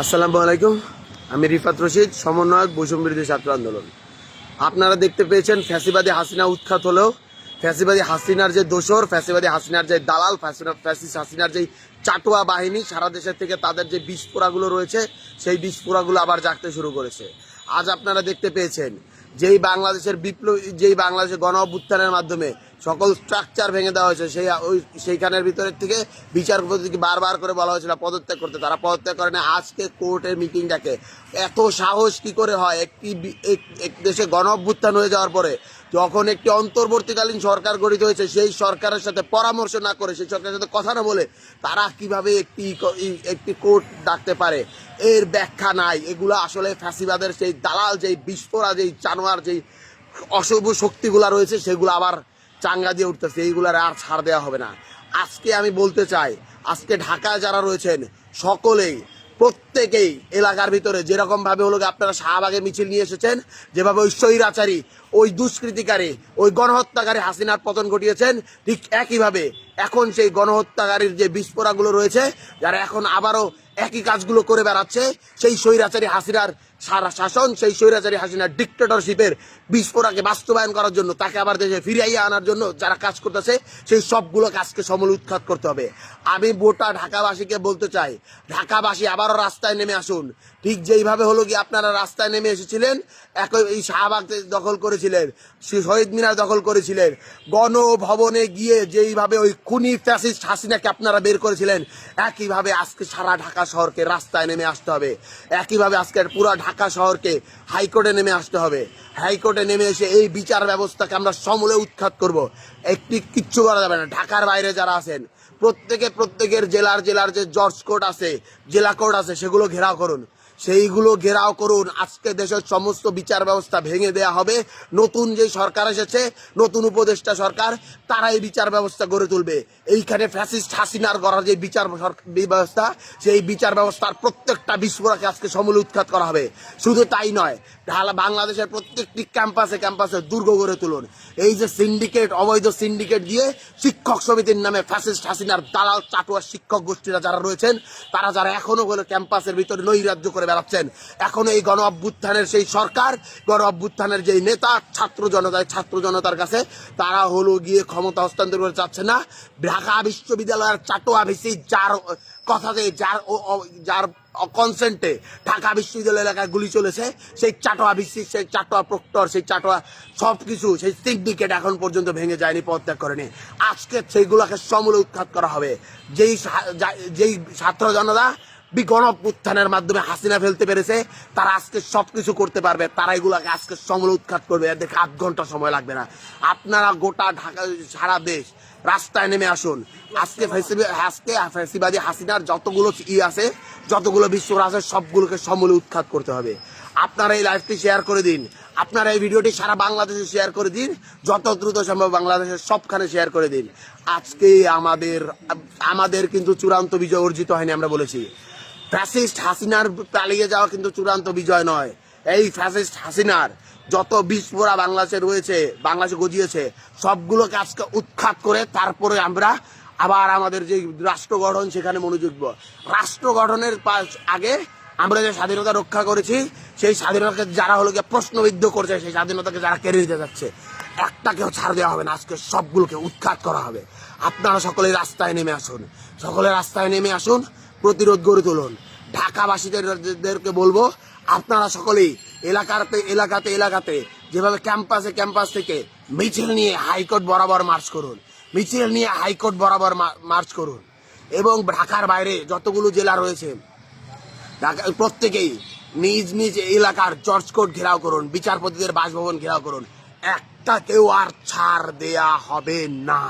আসসালামু আলাইকুম, আমি রিফাত রশিদ, সমন্বয়ক বৈষম্য বিরোধী ছাত্র আন্দোলন। আপনারা দেখতে পেয়েছেন ফ্যাসিবাদী হাসিনা উৎখাত হলেও, ফ্যাসিবাদী হাসিনার যে দোসর, ফ্যাসিবাদী হাসিনার যে দালাল ফ্যাসিস হাসিনার যে চাটুয়া বাহিনী, সারা দেশের থেকে তাদের যে বিস্ফোরাগুলো রয়েছে, সেই বিস্ফোরাগুলো আবার জাগতে শুরু করেছে। আজ আপনারা দেখতে পেয়েছেন, যেই বাংলাদেশের বিপ্লবী যেই বাংলাদেশের গণ অভ্যুত্থানের মাধ্যমে সকল স্ট্রাকচার ভেঙে দেওয়া হয়েছে। সেই, ওই, সেইখানের ভিতরের থেকে বিচারপতিকে বারবার করে বলা হয়েছিল পদত্যাগ করতে। তারা পদত্যাগ করে না আজকে কোর্টের মিটিং ডাকে এত সাহস কি করে হয়? একটি এক- দেশে গণ অভ্যুত্থান হয়ে যাওয়ার পরে যখন একটি অন্তর্বর্তীকালীন সরকার গঠিত হয়েছে, সেই সরকারের সাথে পরামর্শ না করে, সেই সরকারের সাথে কথা না বলে তারা কীভাবে একটি একটি কোর্ট ডাকতে পারে? এর ব্যাখ্যা নাই। এগুলো আসলে ফ্যাসিবাদের সেই দালাল, যেই বিস্ফোরা, যেই জানোয়ার, যেই অশুভ শক্তিগুলা রয়েছে, সেগুলো আবার চাঙ্গা দিয়ে উঠতেছে, এইগুলার আর ছাড় দেওয়া হবে না। আজকে আমি বলতে চাই, আজকে ঢাকায় যারা রয়েছেন, সকলেই, প্রত্যেকেই এলাকার ভিতরে যেরকম ভাবে হলো আপনারা শাহবাগে মিছিল নিয়ে এসেছেন, যেভাবে ওই স্বৈরাচারী, ওই দুষ্কৃতিকারী, ওই গণহত্যাকারী হাসিনার পতন ঘটিয়েছেন, ঠিক একইভাবে এখন সেই গণহত্যাকারীর যে বিস্ফোরাগুলো রয়েছে, যারা এখন আবারও একই কাজগুলো করে বেড়াচ্ছে। সেই স্বৈরাচারী হাসিনার সারা শাসন, সেই স্বৈরাচারী হাসিনার ডিক্টেটরশিপের বিস্ফোরাকে বাস্তবায়ন করার জন্য, তাকে আবার দেশে ফিরাইয়ে আনার জন্য যারা কাজ করতেছে, সেই সবগুলো কাজকে সমল উৎখাত করতে হবে। আমি গোটা ঢাকাবাসীকে বলতে চাই, ঢাকাবাসী আবারও রাস্তায় নেমে আসুন। ঠিক যেইভাবে হলো কি আপনারা রাস্তায় নেমে এসেছিলেন, একই এই শাহবাগ দখল করেছিলেন শহীদ মিনার দখল করেছিলেন। গণভবনে গিয়ে যেইভাবে ওই খুনি ফ্যাসিস্ট হাসিনাকে আপনারা বের করেছিলেন, একইভাবে আজকে সারা ঢাকা শহরকে রাস্তায় নেমে আসতে হবে। একইভাবে আজকের পুরো ঢাকা শহরকে হাইকোর্টে নেমে আসতে হবে। হাইকোর্টে নেমে এসে এই বিচার ব্যবস্থাকে আমরা সমূলে উৎখাত করব। একটি কিচ্ছু করা যাবে না। ঢাকার বাইরে যারা আছেন, প্রত্যেকে প্রত্যেকের জেলার জেলার যে জর্জ কোর্ট আছে, জেলা কোর্ট আছে, সেগুলো ঘেরাও করুন। সেইগুলো ঘেরাও করুন। আজকে দেশের সমস্ত বিচার ব্যবস্থা ভেঙে দেয়া হবে। নতুন যে সরকার এসেছে, নতুন উপদেষ্টা সরকার, তারাই বিচার ব্যবস্থা গড়ে তুলবে। এইখানে ফ্যাসিস্ট হাসিনার গড়া যে বিচার ব্যবস্থা, সেই বিচার ব্যবস্থার প্রত্যেকটা বিস্ফোরকে আজকে সমূলে উৎখাত করা হবে। শুধু তাই নয় ঢালা বাংলাদেশের প্রত্যেকটি ক্যাম্পাসে ক্যাম্পাসে দুর্গ গড়ে তুলুন। এই যে সিন্ডিকেট অবৈধ সিন্ডিকেট দিয়ে শিক্ষক সমিতির নামে ফ্যাসিস্ট হাসিনার দালাল চাটুয়া শিক্ষক গোষ্ঠীরা যারা রয়েছেন, তারা যারা এখনও হলো ক্যাম্পাসের ভিতরে নৈরাজ্য করে বেড়াচ্ছেন, এখনও এই গণ অভ্যুত্থানের সেই সরকার, গণ অভ্যুত্থানের যেই নেতা, ছাত্র জনতায় ছাত্র জনতার কাছে, তারা হলো গিয়ে ক্ষমতা হস্তান্তর করে চাচ্ছে না। ঢাকা বিশ্ববিদ্যালয়ের চাটোয়া ভিসি, যার কথাতে যার যার কনসেন্টে ঢাকা বিশ্ববিদ্যালয় এলাকায় গুলি চলেছে। সেই চাটোয়া বিশ্ব সেই চাটোয়া প্রক্টর, সেই চাটোয়া সব কিছু সেই সিন্ডিকেট এখন পর্যন্ত ভেঙে যায়নি, পদত্যাগ করেনি। আজকে সেইগুলোকে সমূলে উৎখাত করা হবে। যেই যেই ছাত্র জনতা বি- গণ উত্থানের মাধ্যমে হাসিনা ফেলতে পেরেছে, তারা আজকে সবকিছু করতে পারবে, তারা এগুলাকে আজকে সমূলে উৎখাত করবে। দেখে আধ ঘণ্টা সময় লাগবে না। আপনারা গোটা ঢাকা, সারা দেশ রাস্তায় নেমে আসুন। আজকে আজকে ফেসিবাদী হাসিনার যতগুলো ই আছে, যতগুলো বিশ্বর আছে, সবগুলোকে সমূলে উৎখাত করতে হবে। আপনারা এই লাইভটি শেয়ার করে দিন। আপনারা এই ভিডিওটি সারা বাংলাদেশে শেয়ার করে দিন। যত দ্রুত সম্ভব বাংলাদেশের সবখানে শেয়ার করে দিন। আজকে আমাদের আমাদের কিন্তু চূড়ান্ত বিজয় অর্জিত হয়নি, আমরা বলেছি। ফ্যাসিস্ট হাসিনার পালিয়ে যাওয়া কিন্তু চূড়ান্ত বিজয় নয়। এই ফ্যাসিস্ট হাসিনার যত বিস্ফোরা বাংলাদেশে রয়েছে, বাংলাদেশে গজিয়েছে, সবগুলোকে আজকে উৎখাত করে তারপরে আমরা আবার আমাদের যে রাষ্ট্র গঠন সেখানে মনোযোগ রাষ্ট্র গঠনের আগে আমরা যে স্বাধীনতা রক্ষা করেছি, সেই স্বাধীনতাকে যারা হলো গিয়ে প্রশ্নবিদ্ধ করছে, সেই স্বাধীনতাকে যারা কেড়ে নিতে যাচ্ছে, একটাকেও ছাড় দেওয়া হবে না। আজকে সবগুলোকে উৎখাত করা হবে। আপনারা সকলে রাস্তায় নেমে আসুন। সকলে রাস্তায় নেমে আসুন। প্রতিরোধ গড়ে তুলুন। ঢাকাবাসীদেরকে বলব, আপনারা সকলেই এলাকাতে এলাকাতে এলাকাতে, যেভাবে ক্যাম্পাসে, ক্যাম্পাস থেকে মিছিল নিয়ে হাইকোর্ট বরাবর মার্চ করুন। মিছিল নিয়ে হাইকোর্ট বরাবর মার্চ করুন। এবং ঢাকার বাইরে যতগুলো জেলা রয়েছে, ঢাকা প্রত্যেকেই নিজ নিজ এলাকার জর্জ কোর্ট ঘেরাও করুন, বিচারপতিদের বাসভবন ঘেরাও করুন। একটা কেউ আর ছাড় দেয়া হবে না।